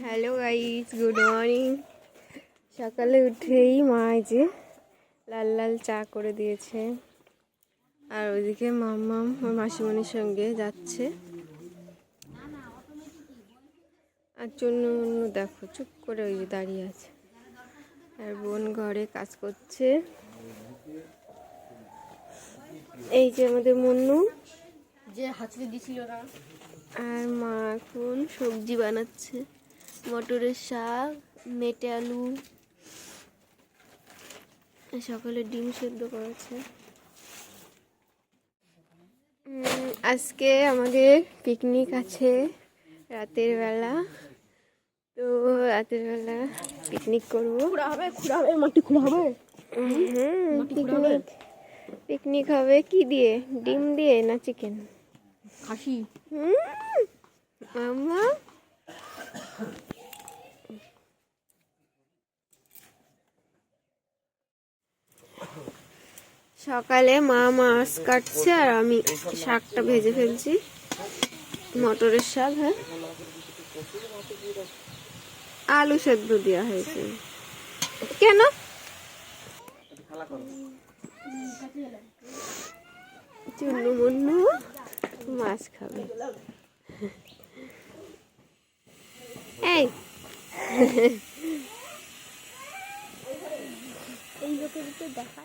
Hello guys good morning সকালে উঠেই মা যে লাল লাল চা করে দিয়েছে। আর ওইদিকে মাম্মাম ওর মাসিমণির সঙ্গে যাচ্ছে। আর জন্য অন্য দেখো চুপ করে ওই যে দাঁড়িয়ে আছে। আর বোন ঘরে কাজ করছে। এই যে আমাদের মন্নু। যে হাঁচড়ে দিছিল না। আর মা এখন সবজি বানাচ্ছে। মটরের শাক মেটে আলু সকালে ডিম সেদ্ধ করেছে। আজকে আমাদের পিকনিক আছে রাতের বেলা। তো রাতের বেলা পিকনিক করব। হবে খুঁড়া হবে মাটি খুঁড়া হবে। পিকনিক পিকনিক হবে। কি দিয়ে? ডিম দিয়ে না চিকেন খাসি মামা সকালে মা মাছ কাটছে আর আমি শাকটা ভেজে ফেলছি। মটরের শাক হ্যাঁ। আলু সেদ্ধ দেওয়া হয়েছে। কেন? চুন্নু মুন্নু মাছ খাবে। এই। এই লোকের দেখা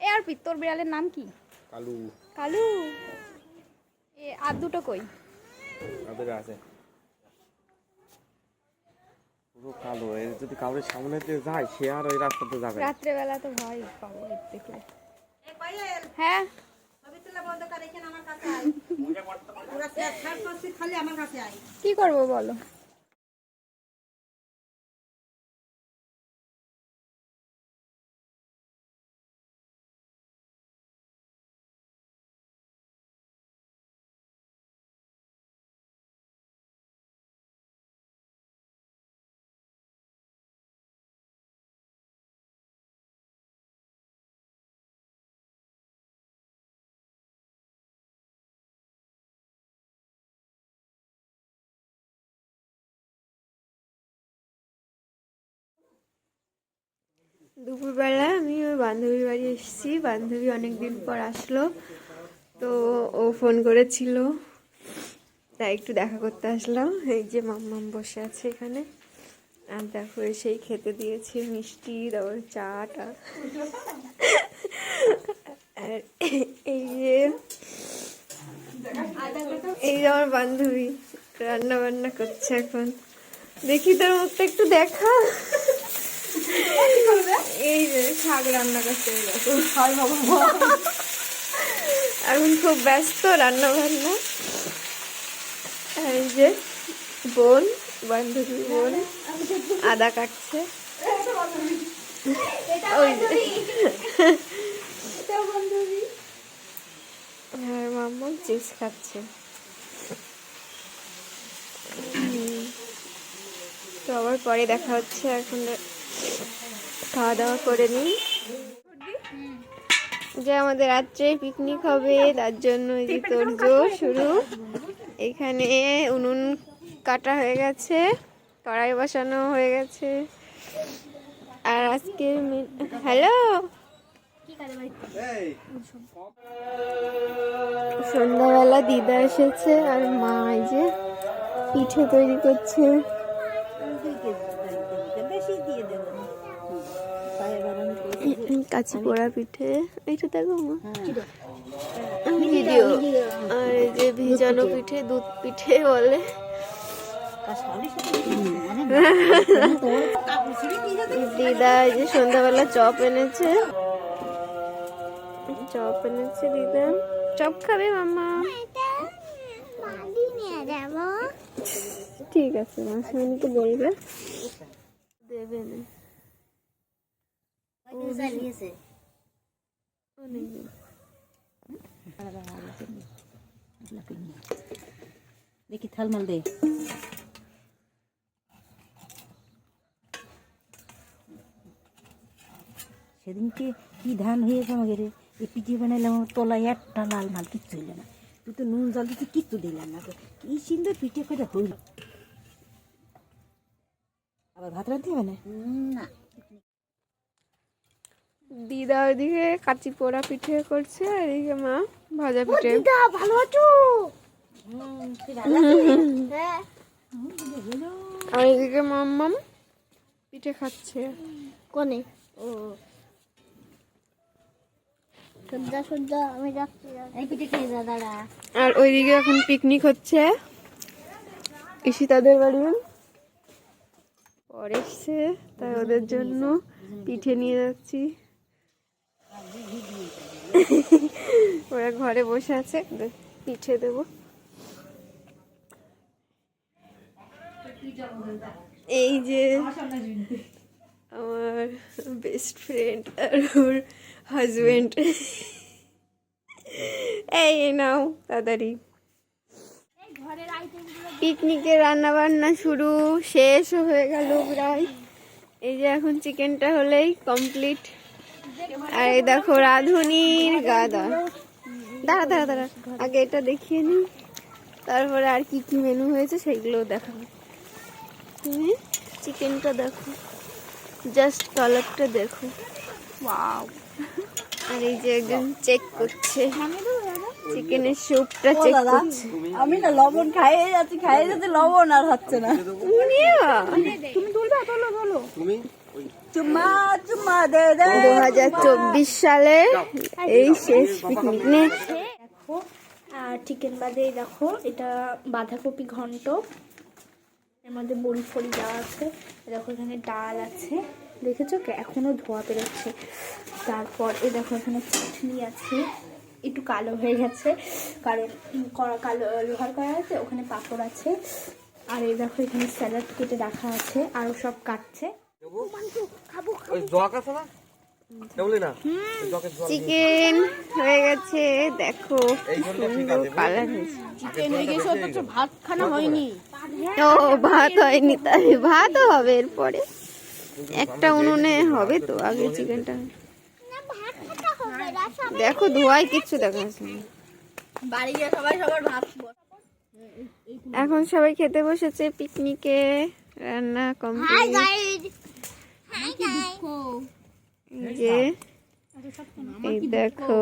এ আর পিত্তর বিড়ালের নাম কি? কালু। কালু? এ আর দুটো কই? তাদের আছে। পুরো কালো এর যদি কাউরের সামনে দিয়ে যায় সে আর ওই রাস্তাতে যাবে না। রাত্রেবেলা তো ভয় পাবো এর দেখলে। হ্যাঁ? কি করব বলো? দুপুরবেলা আমি ওই বান্ধবীর বাড়ি এসেছি। বান্ধবী অনেক দিন পর আসলো, তো ও ফোন করেছিল। তাই একটু দেখা করতে আসলাম। এই যে মাম্মাম বসে আছে এখানে। আর দেখো সেই খেতে দিয়েছে মিষ্টি, তারপর চাটা। আর এই যে এই যে আমার বান্ধবী রান্না বান্না করছে এখন। দেখি তোর মুখটা একটু দেখা। এই যে শাক রান্না করতে গেছে এখন খুব ব্যস্ত রান্না বান্না এই যে বোন বান্ধবী বোন আদা কাটছে। ওই যে। আর মাম্মা চিপস খাচ্ছে। তো আবার পরে দেখা হচ্ছে এখন। খাওয়া দাওয়া করে নিই যে আমাদের রাত্রে পিকনিক হবে, তার জন্য এই যে তোরজো শুরু। এখানে উনুন কাটা হয়ে গেছে, কড়াই বসানো হয়ে গেছে। আর আজকে হ্যালো? সন্ধ্যাবেলা দিদা এসেছে, আর মা এই যে পিঠে তৈরি করছে। কাছি পোড়া পিঠে। এইটা দেখো মা। ভিডিও। আর এই যে ভিজানো পিঠে দুধ পিঠে বলে। দিদা এই যে সন্ধ্যাবেলা চপ এনেছে। চপ এনেছে দিদা। চপ খাবে মামা ঠিক আছে মাসিমণিকে বলবে। দেবে না। দেখি থালমাল দে। সেদিনকে কি ধান হয়েছে আমাকে রে? এই পিঠে বানাইলাম আমার তলায় একটা লাল মাল কিচ্ছু হইল না। তুই তো নুন জল দিতে কিচ্ছু দিলাম না তো কি সুন্দর পিঠে করে হইল। আবার ভাত রাঁধতে হবে না? না। দিদা ওইদিকে কাচি পোড়া পিঠে করছে আর এদিকে মা ভাজা পিঠে। ভালো আছো? আর এদিকে মাম্মাম পিঠে খাচ্ছে। কোনে? ও। সজ্জা সজ্জা আমি যাচ্ছি এই পিঠে খেয়ে যা দাঁড়া। আর ওইদিকে এখন পিকনিক হচ্ছে। ইশিতাদের বাড়ি। পরে এসছে তাই ওদের জন্য পিঠে নিয়ে যাচ্ছি। ওরা ঘরে বসে আছে পিঠে দেবো। এই যে আমার বেস্ট ফ্রেন্ড আর ওর হাজবেন্ড এই নাও, তাড়াতাড়ি। পিকনিকের রান্না বান্না শুরু, শেষ হয়ে গেল প্রায়। এই যে এখন চিকেনটা হলেই কমপ্লিট আর এই দেখো রাধুনির গাদা। দাঁড়া দাঁড়া দাঁড়া। আগে এটা দেখিয়ে নি। তারপরে আর কি কি মেনু হয়েছে সেগুলো দেখাবো। তুমি চিকেনটা দেখো। জাস্ট কালারটা দেখো। আর এই যে একজন চেক করছে। চিকেনের স্যুপটা চেক করছে। আমি না লবণ খাইয়ে যাচ্ছি খাইয়ে যাচ্ছি লবণ আর হচ্ছে না। তুমি নিয়ে তুমি ওই। চুম্মা চুম্মা দে হাজার চব্বিশ সালে এই শেষ পিকনিক দেখো আর চিকেন বাদে এই দেখো এটা বাঁধাকপি ঘন্ট। এর মধ্যে বড়ি ফড়ি দেওয়া আছে। দেখো এখানে ডাল আছে। দেখেছ? কি এখনও ধোয়া বেরোচ্ছে তারপর এ দেখো এখানে চাটনি আছে। একটু কালো হয়ে গেছে কারণ কড়া- কালো লোহার করা আছে ওখানে পাপড় আছে। আর এই দেখো এখানে স্যালাড কেটে রাখা আছে আরও সব কাটছে। চিকেন হয়ে গেছে দেখো সুন্দর কালার হয়েছে। চিকেন হয়ে গেছে অথচ ভাত খানা হয়নি। ও ভাত হয়নি তাই ভাতও হবে এরপরে। একটা উনুনে হবে তো আগে চিকেনটা দেখো ধোয়ায় কিচ্ছু দেখা যাচ্ছে না। বাড়ি গিয়ে সবাই সবার ভাত এখন সবাই খেতে বসেছে পিকনিকে রান্না কমপ্লিট যে এই দেখো।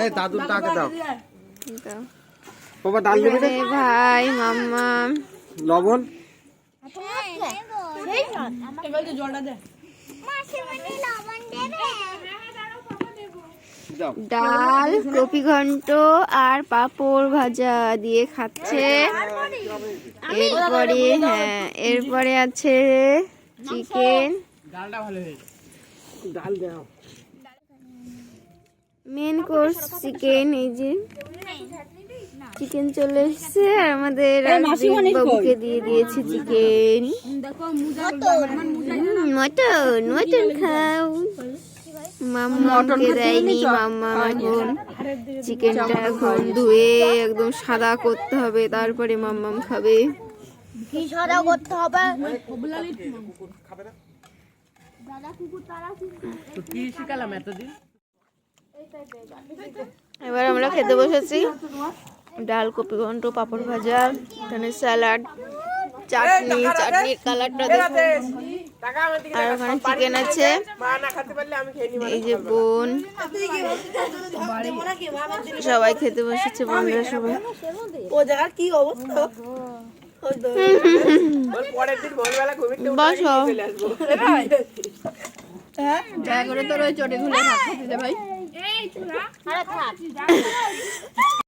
এই দাদুর টাকা দাও। দাও। বাবা ডাল দেবে ভাই মাম্মা। লবণ? ডাল, কপি ঘন্ট আর পাঁপড় ভাজা দিয়ে খাচ্ছে। এরপরে হ্যাঁ এরপরে আছে চিকেন। মেন কোর্স চিকেন এই যে। চিকেন চলে এসছে। আর আমাদের বাবুকে দিয়ে দিয়েছি চিকেন মটন মটন খাও। মাম্মাকে দেয়নি মাম্মা এখন চিকেনটা এখন ধুয়ে একদম সাদা করতে হবে তারপরে মাম্মাম খাবে। কি সাদা করতে হবে? এবার আমরা খেতে বসেছি। ডাল কপি ঘন্ট পাঁপড় ভাজা এখানে স্যালাড চাটনি চাটনির কালারটা দেখো আর ওখানে চিকেন আছে। এই যে বোন। সবাই খেতে বসেছে বোনরা সবাই। ও জায়গার কি অবস্থা? বসো। দয়া করে তোর ওই চটে খুলে ভাত খেতে দে ভাই।